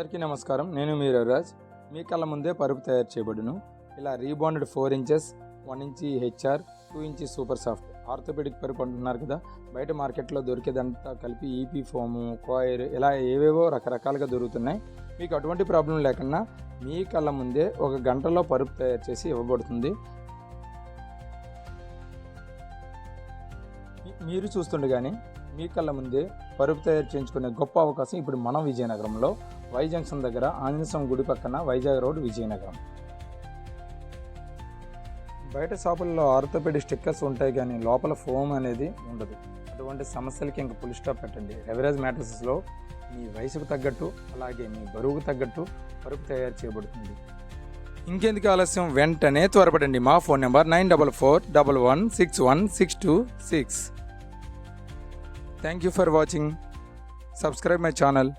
అందరికీ నమస్కారం. నేను మీ రవిరాజ్. మీ కళ్ళ ముందే పరుపు తయారు చేయబడును. ఇలా రీబాండెడ్ ఫోర్ ఇంచెస్ వన్ ఇంచి హెచ్ఆర్ టూ ఇంచి సూపర్ సాఫ్ట్ ఆర్థోపెడిక్ పరుపు అంటున్నారు కదా. బయట మార్కెట్లో దొరికేదంతా కలిపి ఈపీ ఫోము కాయిర్ ఇలా ఏవేవో రకరకాలుగా దొరుకుతున్నాయి. మీకు అటువంటి ప్రాబ్లం లేకుండా మీ కళ్ళ ముందే ఒక గంటలో పరుపు తయారు చేసి ఇవ్వబడుతుంది. మీరు చూస్తుండగానే మీ కళ్ళ ముందే పరుపు తయారు చేయించుకునే గొప్ప అవకాశం ఇప్పుడు మనం విజయనగరంలో వై జంక్షన్ దగ్గర ఆంజనేయం గుడి పక్కన వైజాగ్ రోడ్ విజయనగరం. బయట షాపుల్లో ఆర్థోపెడిక్ స్టిక్కర్స్ ఉంటాయి కానీ లోపల ఫోమ్ అనేది ఉండదు. అటువంటి సమస్యలకి ఇంక పులి స్టాప్ పెట్టండి. ఎవరేజ్ మ్యాట్రసెస్లో మీ వయసుకు తగ్గట్టు అలాగే మీ బరువుకు తగ్గట్టు పరుపు తయారు చేయబడుతుంది. ఇంకెందుకు ఆలస్యం? వెంటనే త్వరపడండి. మా phone number nine double four double one six one six two six. Thank you for watching. Subscribe my channel.